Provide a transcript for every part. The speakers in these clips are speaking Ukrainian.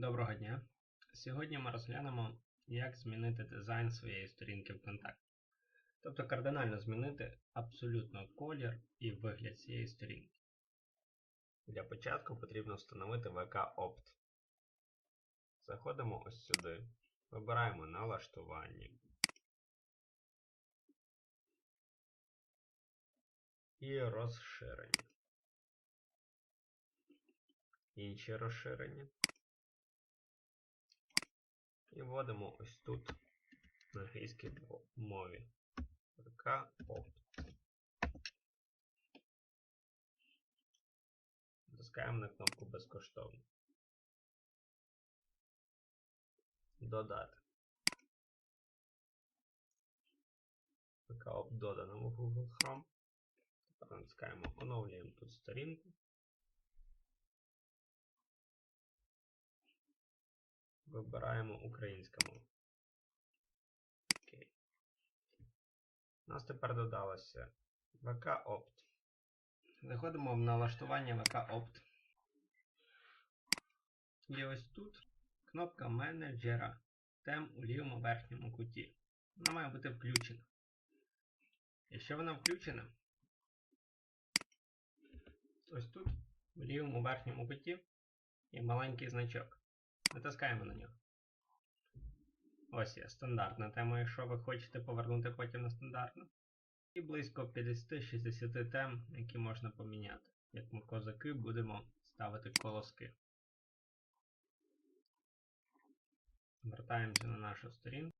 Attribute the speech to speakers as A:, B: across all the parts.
A: Доброго дня! Сьогодні ми розглянемо, як змінити дизайн своєї сторінки ВКонтакті. Тобто кардинально змінити абсолютно колір і вигляд цієї сторінки. Для початку потрібно встановити Opt. Заходимо ось сюди, вибираємо налаштування. І розширення. Інші розширення. І вводимо ось тут на англійській мові. Opt. Натискаємо на кнопку безкоштовно. Додати. ВК Opt додано в Google Chrome. Тепер натискаємо оновлюємо тут сторінку. Вибираємо українська мова. Окей. У нас тепер додалося VK Opt. Заходимо в налаштування VK Opt. І ось тут кнопка менеджера тем у лівому верхньому куті. Вона має бути включена. Якщо вона включена, ось тут в лівому верхньому куті є маленький значок. Натискаємо на нього. Ось є стандартна тема, якщо ви хочете повернути потім на стандартну. І близько 50-60 тем, які можна поміняти. Як ми козаки будемо ставити колоски. Вертаємося на нашу сторінку.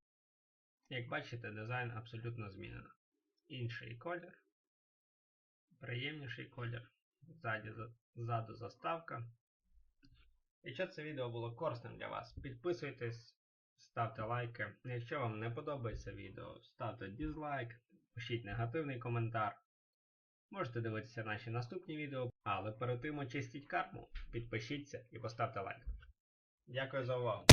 A: Як бачите, дизайн абсолютно змінено. Інший колір, приємніший колір, ззаду заставка. Якщо це відео було корисним для вас, підписуйтесь, ставте лайки. Якщо вам не подобається відео, ставте дізлайк, пишіть негативний коментар. Можете дивитися наші наступні відео, але перед тим очистіть карму, підпишіться і поставте лайк. Дякую за увагу!